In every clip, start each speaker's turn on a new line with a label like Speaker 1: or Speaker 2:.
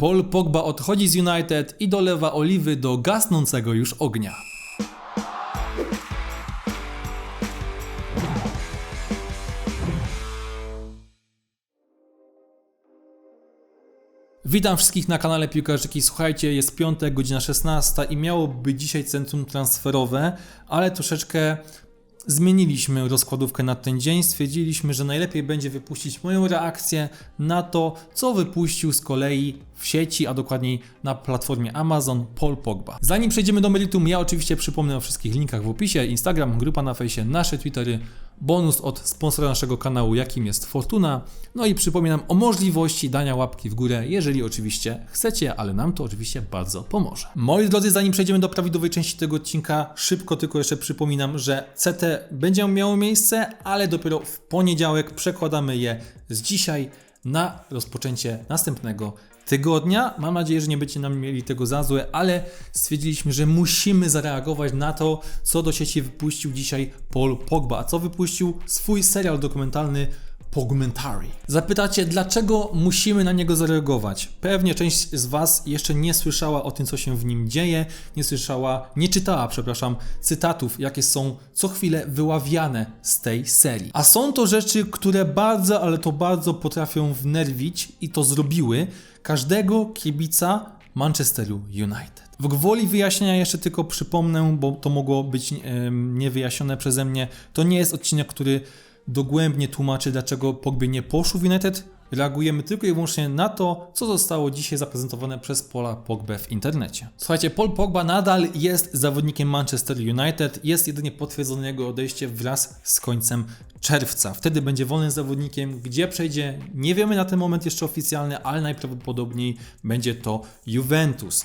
Speaker 1: Paul Pogba odchodzi z United i dolewa oliwy do gasnącego już ognia. Witam wszystkich na kanale Piłkarzyki. Słuchajcie, jest piątek, godzina 16 i miałoby dzisiaj centrum transferowe, ale troszeczkę zmieniliśmy rozkładówkę na ten dzień. Stwierdziliśmy, że najlepiej będzie wypuścić moją reakcję na to, co wypuścił z kolei w sieci, a dokładniej na platformie Amazon Paul Pogba. Zanim przejdziemy do meritum, ja oczywiście przypomnę o wszystkich linkach w opisie: Instagram, grupa na fejsie, nasze Twittery, bonus od sponsora naszego kanału, jakim jest Fortuna. No i przypominam o możliwości dania łapki w górę, jeżeli oczywiście chcecie, ale nam to oczywiście bardzo pomoże. Moi drodzy, zanim przejdziemy do prawidłowej części tego odcinka, szybko tylko jeszcze przypominam, że CT będzie miało miejsce, ale dopiero w poniedziałek przekładamy je z dzisiaj na rozpoczęcie następnego tygodnia. Mam nadzieję, że nie będziecie nam mieli tego za złe, ale stwierdziliśmy, że musimy zareagować na to, co do sieci wypuścił dzisiaj Paul Pogba. A co wypuścił? Swój serial dokumentalny Pogmentary. Zapytacie, dlaczego musimy na niego zareagować? Pewnie część z Was jeszcze nie słyszała o tym, co się w nim dzieje, nie słyszała, nie czytała, przepraszam, cytatów, jakie są co chwilę wyławiane z tej serii. A są to rzeczy, które bardzo, ale to bardzo potrafią wnerwić i to zrobiły każdego kibica Manchesteru United. W gwoli wyjaśnienia jeszcze tylko przypomnę, bo to mogło być niewyjaśnione przeze mnie. To nie jest odcinek, który dogłębnie tłumaczy, dlaczego Pogby nie poszło w United. Reagujemy tylko i wyłącznie na to, co zostało dzisiaj zaprezentowane przez Paula Pogbę w internecie. Słuchajcie, Paul Pogba nadal jest zawodnikiem Manchester United, jest jedynie potwierdzone jego odejście wraz z końcem czerwca. Wtedy będzie wolnym zawodnikiem, gdzie przejdzie, nie wiemy na ten moment jeszcze oficjalnie, ale najprawdopodobniej będzie to Juventus.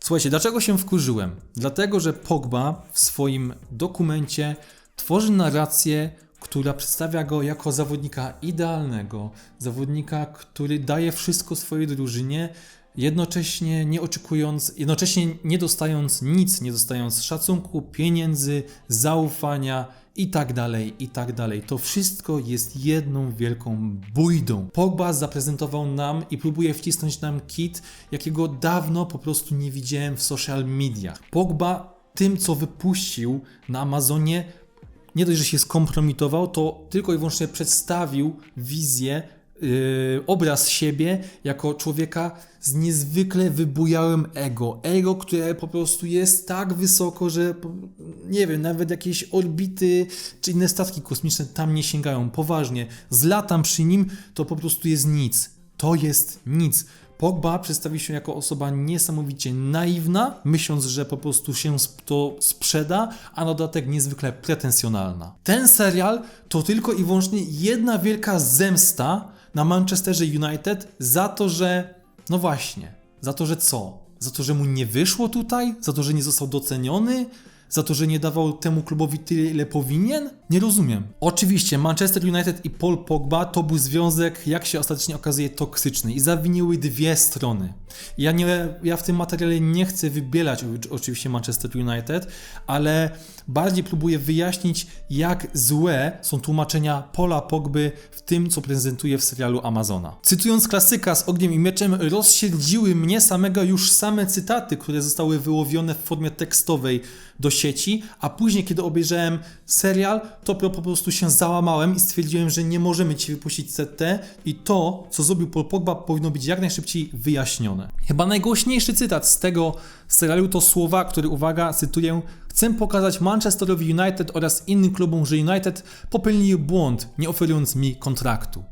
Speaker 1: Słuchajcie, dlaczego się wkurzyłem? Dlatego, że Pogba w swoim dokumencie tworzy narrację, która przedstawia go jako zawodnika idealnego, zawodnika, który daje wszystko swojej drużynie, jednocześnie nie oczekując, jednocześnie nie dostając nic, nie dostając szacunku, pieniędzy, zaufania i tak dalej, i tak dalej. To wszystko jest jedną wielką bójdą. Pogba zaprezentował nam i próbuje wcisnąć nam kit, jakiego dawno po prostu nie widziałem w social mediach. Pogba tym, co wypuścił na Amazonie, nie dość, że się skompromitował, to tylko i wyłącznie przedstawił wizję, yy, obraz siebie jako człowieka z niezwykle wybujałym ego. Ego, które po prostu jest tak wysoko, że nie wiem, nawet jakieś orbity czy inne statki kosmiczne tam nie sięgają. Poważnie, zlatam przy nim, to po prostu jest nic. To jest nic. Pogba przedstawi się jako osoba niesamowicie naiwna, myśląc, że po prostu się to sprzeda, a na dodatek niezwykle pretensjonalna. Ten serial to tylko i wyłącznie jedna wielka zemsta na Manchesterze United za to, że no właśnie, za to, że co? Za to, że mu nie wyszło tutaj? Za to, że nie został doceniony? Za to, że nie dawał temu klubowi tyle, ile powinien? Nie rozumiem. Oczywiście Manchester United i Paul Pogba to był związek, jak się ostatecznie okazuje, toksyczny i zawiniły dwie strony. Ja, nie, ja w tym materiale nie chcę wybielać oczywiście Manchester United, ale bardziej próbuję wyjaśnić, jak złe są tłumaczenia Pola Pogby w tym, co prezentuje w serialu Amazona. Cytując klasyka z Ogniem i Mieczem, rozsierdziły mnie samego już same cytaty, które zostały wyłowione w formie tekstowej do sieci, a później, kiedy obejrzałem serial, to po prostu się załamałem i stwierdziłem, że nie możemy ci wypuścić CT i to, co zrobił Paul Pogba, powinno być jak najszybciej wyjaśnione. Chyba najgłośniejszy cytat z tego serialu to słowa, które, uwaga, cytuję, Chcę pokazać Manchesterowi United oraz innym klubom, że United popełnił błąd, nie oferując mi kontraktu.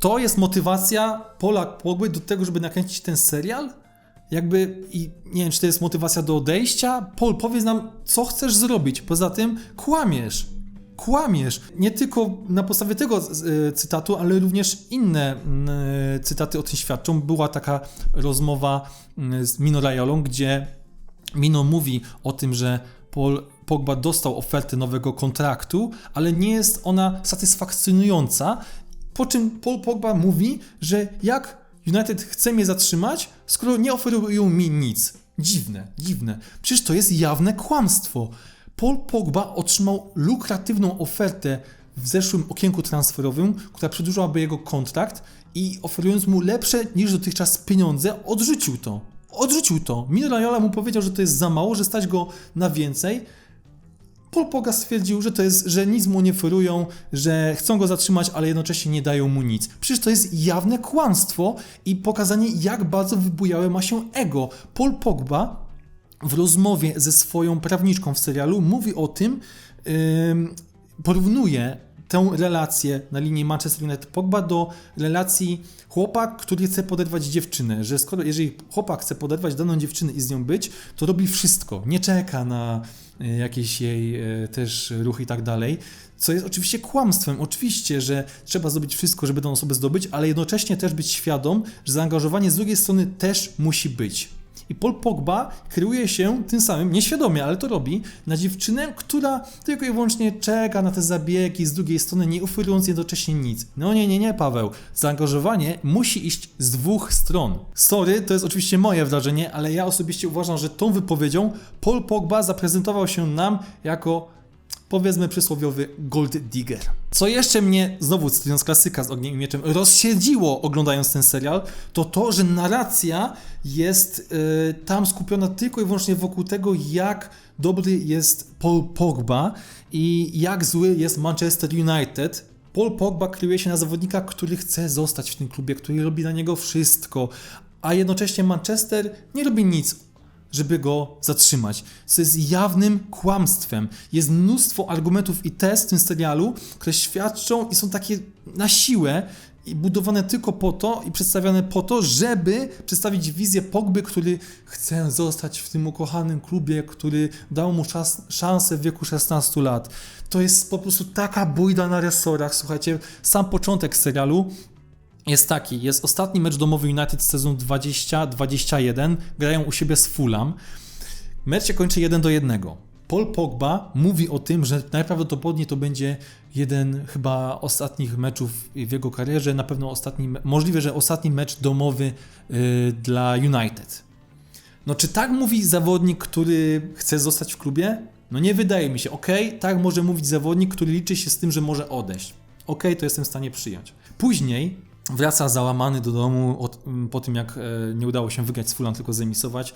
Speaker 1: To jest motywacja Pola Pogby do tego, żeby nakręcić ten serial? Jakby, i nie wiem, czy to jest motywacja do odejścia? Paul, powiedz nam, co chcesz zrobić. Poza tym, kłamiesz kłamiesz. Nie tylko na podstawie tego e, cytatu, ale również inne e, cytaty o tym świadczą. Była taka rozmowa z Mino Rajolą, gdzie Mino mówi o tym, że Paul Pogba dostał ofertę nowego kontraktu, ale nie jest ona satysfakcjonująca. Po czym Paul Pogba mówi, że jak United chce mnie zatrzymać, skoro nie oferują mi nic. Dziwne, dziwne. Przecież to jest jawne kłamstwo. Paul Pogba otrzymał lukratywną ofertę w zeszłym okienku transferowym, która przedłużyłaby jego kontrakt i oferując mu lepsze niż dotychczas pieniądze, odrzucił to. Odrzucił to. Mino Raiola mu powiedział, że to jest za mało, że stać go na więcej. Paul Poga stwierdził, że to jest, że nic mu nie oferują, że chcą go zatrzymać, ale jednocześnie nie dają mu nic. Przecież to jest jawne kłamstwo i pokazanie, jak bardzo wybujałe ma się ego. Paul Pogba w rozmowie ze swoją prawniczką w serialu mówi o tym, porównuje tę relację na linii Manchester United Pogba do relacji chłopak, który chce poderwać dziewczynę, że skoro jeżeli chłopak chce poderwać daną dziewczynę i z nią być, to robi wszystko, nie czeka na e, jakieś jej e, też ruchy i tak dalej. Co jest oczywiście kłamstwem. Oczywiście, że trzeba zrobić wszystko, żeby daną osobę zdobyć, ale jednocześnie też być świadom, że zaangażowanie z drugiej strony też musi być. I Paul Pogba kieruje się tym samym, nieświadomie, ale to robi, na dziewczynę, która tylko i wyłącznie czeka na te zabiegi z drugiej strony, nie oferując jednocześnie nic. No nie, nie, nie, Paweł. Zaangażowanie musi iść z dwóch stron. Sorry, to jest oczywiście moje wrażenie, ale ja osobiście uważam, że tą wypowiedzią Paul Pogba zaprezentował się nam jako powiedzmy przysłowiowy gold digger. Co jeszcze mnie, znowu cytując klasyka z Ogniem i Mieczem, rozsiedziło oglądając ten serial, to to, że narracja jest y, tam skupiona tylko i wyłącznie wokół tego, jak dobry jest Paul Pogba i jak zły jest Manchester United. Paul Pogba kryje się na zawodnika, który chce zostać w tym klubie, który robi na niego wszystko, a jednocześnie Manchester nie robi nic żeby go zatrzymać. Co jest jawnym kłamstwem. Jest mnóstwo argumentów i test w tym serialu, które świadczą i są takie na siłę i budowane tylko po to i przedstawiane po to, żeby przedstawić wizję Pogby, który chce zostać w tym ukochanym klubie, który dał mu czas, szansę w wieku 16 lat. To jest po prostu taka bójda na resorach. Słuchajcie, sam początek serialu jest taki, jest ostatni mecz domowy United z sezonu 20-21, grają u siebie z Fulham. Mecz się kończy 1 do 1. Paul Pogba mówi o tym, że najprawdopodobniej to będzie jeden chyba ostatnich meczów w jego karierze, na pewno ostatni, możliwe, że ostatni mecz domowy yy, dla United. No czy tak mówi zawodnik, który chce zostać w klubie? No nie wydaje mi się. Ok, tak może mówić zawodnik, który liczy się z tym, że może odejść. Ok, to jestem w stanie przyjąć. Później Wraca załamany do domu od, po tym, jak e, nie udało się wygrać z Fulham, tylko zemisować.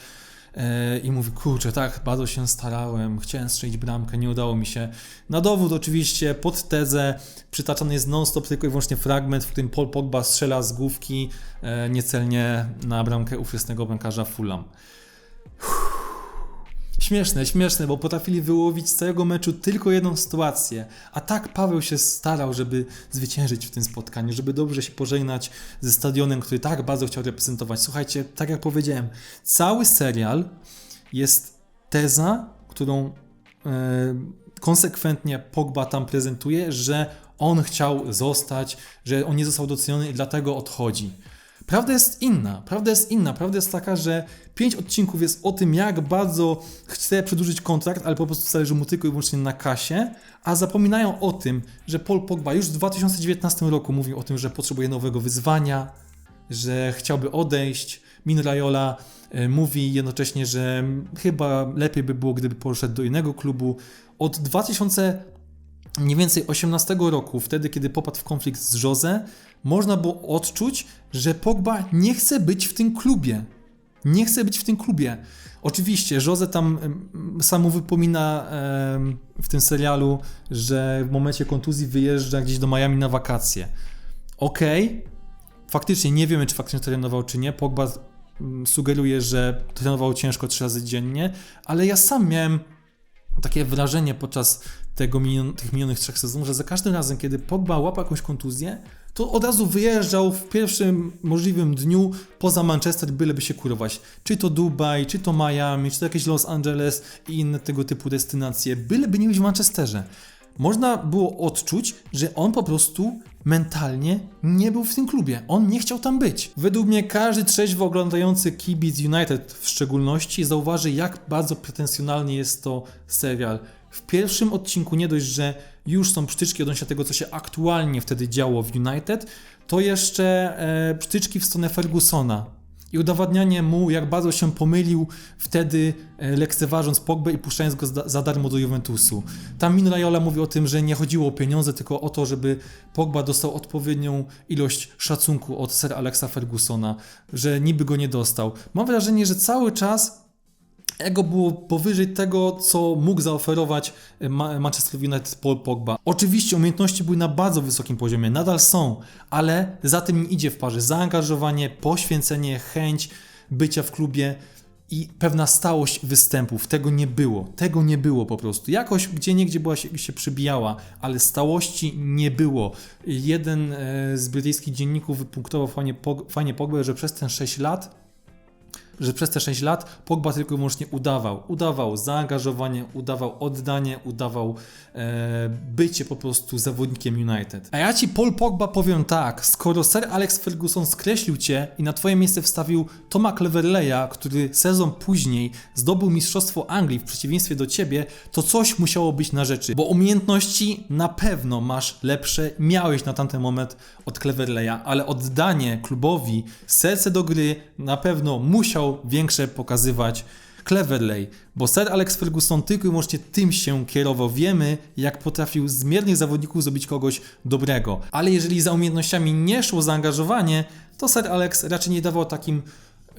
Speaker 1: E, I mówi, kurczę, tak, bardzo się starałem, chciałem strzelić bramkę, nie udało mi się. Na dowód oczywiście, pod tezę, przytaczany jest non-stop tylko i wyłącznie fragment, w którym Paul Pogba strzela z główki e, niecelnie na bramkę ówczesnego bramkarza Fulham. Uff. Śmieszne, śmieszne, bo potrafili wyłowić z całego meczu tylko jedną sytuację. A tak Paweł się starał, żeby zwyciężyć w tym spotkaniu, żeby dobrze się pożegnać ze stadionem, który tak bardzo chciał reprezentować. Słuchajcie, tak jak powiedziałem, cały serial jest teza, którą e, konsekwentnie Pogba tam prezentuje, że on chciał zostać, że on nie został doceniony i dlatego odchodzi. Prawda jest inna. Prawda jest inna. Prawda jest taka, że pięć odcinków jest o tym, jak bardzo chce przedłużyć kontrakt, ale po prostu zależy mu tylko i wyłącznie na kasie, a zapominają o tym, że Paul Pogba już w 2019 roku mówił o tym, że potrzebuje nowego wyzwania, że chciałby odejść. Min Raiola e, mówi jednocześnie, że chyba lepiej by było, gdyby poszedł do innego klubu. Od 2000 mniej więcej 18 roku, wtedy kiedy popadł w konflikt z Jose, można było odczuć, że Pogba nie chce być w tym klubie. Nie chce być w tym klubie. Oczywiście, Jose tam sam mu wypomina w tym serialu, że w momencie kontuzji wyjeżdża gdzieś do Miami na wakacje. Okej, okay. faktycznie nie wiemy, czy faktycznie trenował, czy nie. Pogba sugeruje, że trenował ciężko trzy razy dziennie, ale ja sam miałem takie wrażenie podczas tego minion, tych minionych trzech sezonów, że za każdym razem, kiedy Pogba łapał jakąś kontuzję, to od razu wyjeżdżał w pierwszym możliwym dniu poza Manchester, byleby się kurować. Czy to Dubaj, czy to Miami, czy to jakieś Los Angeles i inne tego typu destynacje, byleby nie być w Manchesterze. Można było odczuć, że on po prostu mentalnie nie był w tym klubie. On nie chciał tam być. Według mnie każdy trzeźwo oglądający kibic United w szczególności zauważy, jak bardzo pretensjonalny jest to serial. W pierwszym odcinku nie dość, że już są przytyczki odnośnie tego, co się aktualnie wtedy działo w United, to jeszcze e, w stronę Fergusona. I udowadnianie mu, jak bardzo się pomylił wtedy e, lekceważąc Pogbę i puszczając go za, darmo do Juventusu. Tam Mino Raiola mówi o tym, że nie chodziło o pieniądze, tylko o to, żeby Pogba dostał odpowiednią ilość szacunku od Sir Alexa Fergusona, że niby go nie dostał. Mam wrażenie, że cały czas ego było powyżej tego, co mógł zaoferować e, Ma- Manchester United Paul Pogba. Oczywiście umiejętności były na bardzo wysokim poziomie, nadal są, ale za tym nie idzie w parze zaangażowanie, poświęcenie, chęć bycia w klubie i pewna stałość występów. Tego nie było. Tego nie było po prostu. Jakoś gdzie niegdzie była się, się przybijała, ale stałości nie było. Jeden e, z brytyjskich dzienników wypunktował fajnie, fajnie Pogbę, że przez ten 6 lat że przez te 6 lat Pogba tylko i wyłącznie udawał. Udawał zaangażowanie, udawał oddanie, udawał e, bycie po prostu zawodnikiem United. A ja ci Paul Pogba powiem tak, skoro Sir Alex Ferguson skreślił cię i na twoje miejsce wstawił Toma Cleverleya, który sezon później zdobył Mistrzostwo Anglii w przeciwieństwie do ciebie, to coś musiało być na rzeczy, bo umiejętności na pewno masz lepsze, miałeś na tamten moment od Cleverleya, ale oddanie klubowi, serce do gry na pewno musiał większe pokazywać Cleverley, bo Sir Alex Ferguson tylko i wyłącznie tym się kierował. Wiemy, jak potrafił z miernych zawodników zrobić kogoś dobrego. Ale jeżeli za umiejętnościami nie szło zaangażowanie, to Sir Alex raczej nie dawał takim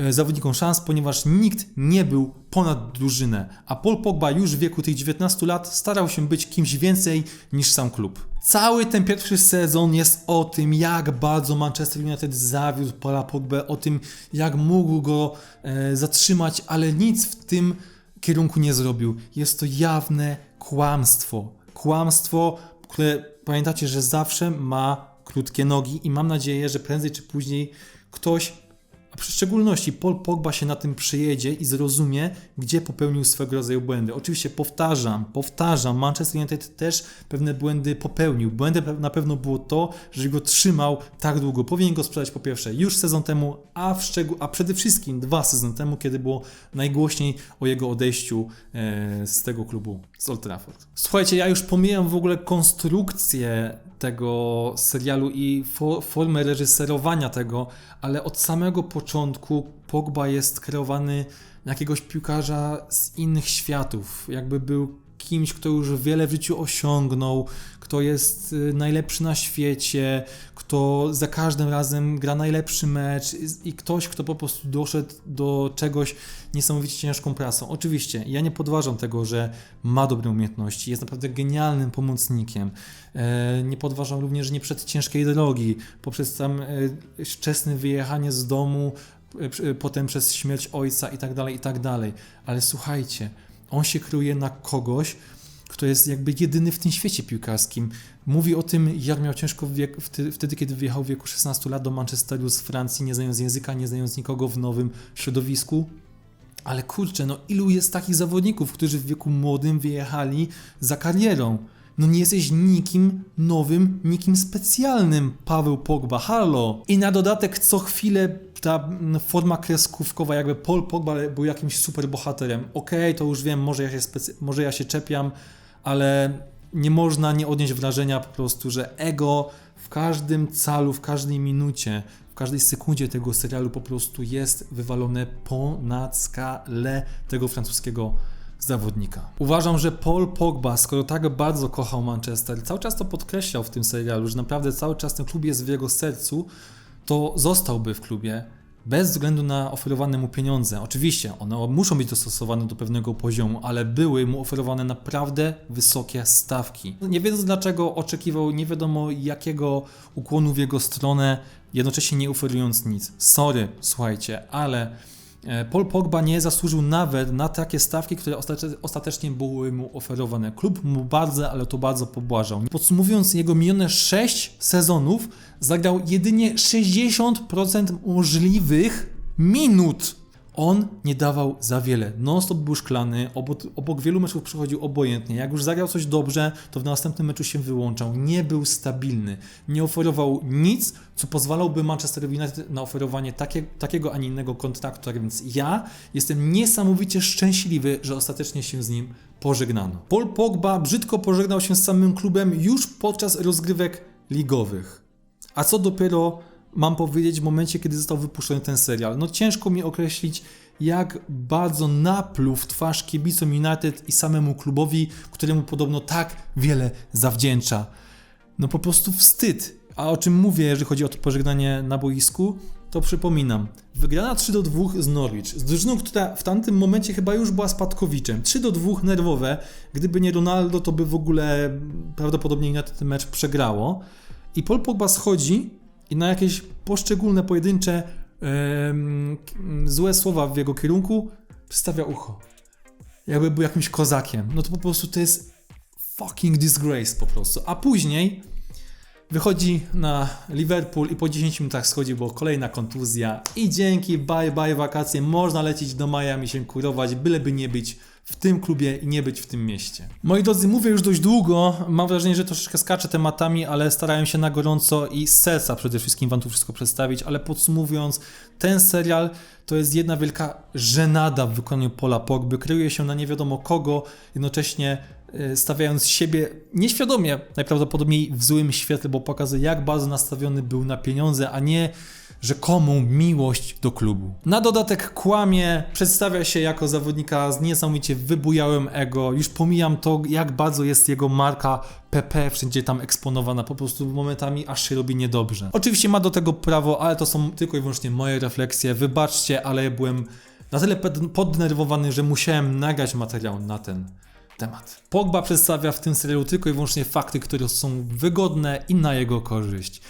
Speaker 1: zawodnikom szans, ponieważ nikt nie był ponad drużynę, a Paul Pogba już w wieku tych 19 lat starał się być kimś więcej niż sam klub. Cały ten pierwszy sezon jest o tym, jak bardzo Manchester United zawiódł Paula Pogbę, o tym, jak mógł go e, zatrzymać, ale nic w tym kierunku nie zrobił. Jest to jawne kłamstwo. Kłamstwo, które pamiętacie, że zawsze ma krótkie nogi i mam nadzieję, że prędzej czy później ktoś a w szczególności Paul Pogba się na tym przyjedzie i zrozumie, gdzie popełnił swego rodzaju błędy. Oczywiście powtarzam, powtarzam, Manchester United też pewne błędy popełnił. Błędem na pewno było to, że go trzymał tak długo. Powinien go sprzedać po pierwsze już sezon temu, a, w szczegół, a przede wszystkim dwa sezony temu, kiedy było najgłośniej o jego odejściu e, z tego klubu, z Old Trafford. Słuchajcie, ja już pomijam w ogóle konstrukcję tego serialu i fo formę reżyserowania tego, ale od samego początku Pogba jest kreowany na jakiegoś piłkarza z innych światów. Jakby był kimś, kto już wiele w życiu osiągnął, kto jest y, najlepszy na świecie, kto za każdym razem gra najlepszy mecz i- ktoś, kto po prostu doszedł do czegoś niesamowicie ciężką pracą. Oczywiście, ja nie podważam tego, że ma dobre umiejętności, jest naprawdę genialnym pomocnikiem. E, Nie podważam również, że nie przed ciężkiej drogi, poprzez tam e, wczesne wyjechanie z domu, e, potem przez śmierć ojca i tak dalej, i tak dalej. Ale słuchajcie, on się kryje na kogoś, kto jest jakby jedyny w tym świecie piłkarskim. Mówi o tym, jak miał ciężko wiek, wtedy, kiedy wyjechał w wieku 16 lat do Manchesteru z Francji, nie znając języka, nie znając nikogo w nowym środowisku. Ale kurczę, no ilu jest takich zawodników, którzy w wieku młodym wyjechali za karierą? No nie jesteś nikim nowym, nikim specjalnym, Paweł Pogba, halo! I na dodatek co chwilę ta mm, forma kreskówkowa, jakby Paul Pogba był jakimś super bohaterem. Okej, to już wiem, może ja, się może ja się czepiam, ale nie można nie odnieść wrażenia po prostu, że ego w każdym calu, w każdej minucie, w każdej sekundzie tego serialu po prostu jest wywalone ponad skalę tego francuskiego zawodnika. Uważam, że Paul Pogba, skoro tak bardzo kochał Manchester, cały czas to podkreślał w tym serialu, że naprawdę cały czas ten klub jest w jego sercu, to zostałby w klubie bez względu na oferowane mu pieniądze. Oczywiście one muszą być dostosowane do pewnego poziomu, ale były mu oferowane naprawdę wysokie stawki. Nie wiedząc dlaczego oczekiwał nie wiadomo jakiego ukłonu w jego stronę, jednocześnie nie oferując nic. Sorry, słuchajcie, ale Paul Pogba nie zasłużył nawet na takie stawki, które ostatecznie, ostatecznie były mu oferowane. Klub mu bardzo, ale to bardzo pobłażał. Podsumowując jego minione 6 sezonów, zagrał jedynie 60% możliwych minut. On nie dawał za wiele. Non-stop był szklany, obok, obok wielu meczów przychodził obojętnie. Jak już zagrał coś dobrze, to w następnym meczu się wyłączał. Nie był stabilny. Nie oferował nic, co pozwalałby Manchester United na oferowanie takie, takiego, a nie innego kontraktu. Tak więc ja jestem niesamowicie szczęśliwy, że ostatecznie się z nim pożegnano. Paul Pogba brzydko pożegnał się z samym klubem już podczas rozgrywek ligowych. A co dopiero mam powiedzieć w momencie, kiedy został wypuszczony ten serial? No ciężko mi określić, jak bardzo napluł w twarz kibicom United i samemu klubowi, któremu podobno tak wiele zawdzięcza. No po prostu wstyd. A o czym mówię, jeżeli chodzi o to pożegnanie na boisku, to przypominam. Wygrana 3 do 2 z Norwich, z drużyną, która w tamtym momencie chyba już była spadkowiczem. 3 do 2 nerwowe. Gdyby nie Ronaldo, to by w ogóle prawdopodobnie United ten mecz przegrało. I Paul Pogba schodzi i na jakieś poszczególne, pojedyncze złe słowa w jego kierunku przystawia ucho. Jakby był jakimś kozakiem. No to po prostu to jest fucking disgrace po prostu. A później wychodzi na Liverpool i po 10 minutach schodzi, bo kolejna kontuzja i dzięki, bye bye wakacje, można lecieć do Miami się kurować, byleby nie być w tym klubie i nie być w tym mieście. Moi drodzy, mówię już dość długo, mam wrażenie, że troszeczkę skaczę tematami, ale starałem się na gorąco i z serca przede wszystkim wam tu wszystko przedstawić, ale podsumowując, ten serial to jest jedna wielka żenada w wykonaniu Pola Pogby, kryje się na nie wiadomo kogo, jednocześnie e, stawiając siebie nieświadomie najprawdopodobniej w złym świetle, bo pokazuje jak bardzo nastawiony był na pieniądze, a nie rzekomą miłość do klubu. Na dodatek kłamie, przedstawia się jako zawodnika z niesamowicie wybujałym ego. Już pomijam to, jak bardzo jest jego marka PP wszędzie tam eksponowana, po prostu momentami aż się robi niedobrze. Oczywiście ma do tego prawo, ale to są tylko i wyłącznie moje refleksje. Wybaczcie, ale byłem na tyle pod- poddenerwowany, że musiałem nagrać materiał na ten temat. Pogba przedstawia w tym serialu tylko i wyłącznie fakty, które są wygodne i na jego korzyść.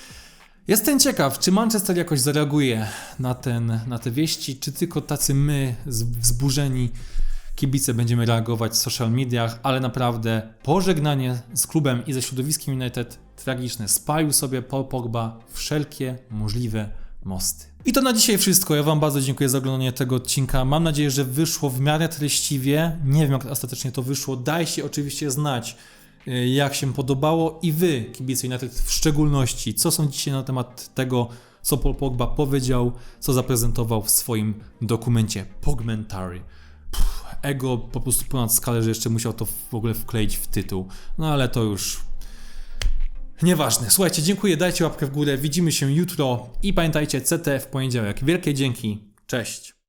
Speaker 1: Jestem ciekaw, czy Manchester jakoś zareaguje na, ten, na te wieści, czy tylko tacy my, wzburzeni kibice, będziemy reagować w social mediach, ale naprawdę pożegnanie z klubem i ze środowiskiem United tragiczne. Spalił sobie Paul Pogba wszelkie możliwe mosty. I to na dzisiaj wszystko. Ja Wam bardzo dziękuję za oglądanie tego odcinka. Mam nadzieję, że wyszło w miarę treściwie. Nie wiem, jak ostatecznie to wyszło. Dajcie oczywiście znać, jak się podobało i Wy, kibice United w szczególności, co sądzicie na temat tego, co Paul Pogba powiedział, co zaprezentował w swoim dokumencie Pogmentary. Ego po prostu ponad skalę, że jeszcze musiał to w ogóle wkleić w tytuł. No ale to już Nieważne. Słuchajcie, dziękuję, dajcie łapkę w górę, widzimy się jutro i pamiętajcie, CT w poniedziałek. Wielkie dzięki, cześć.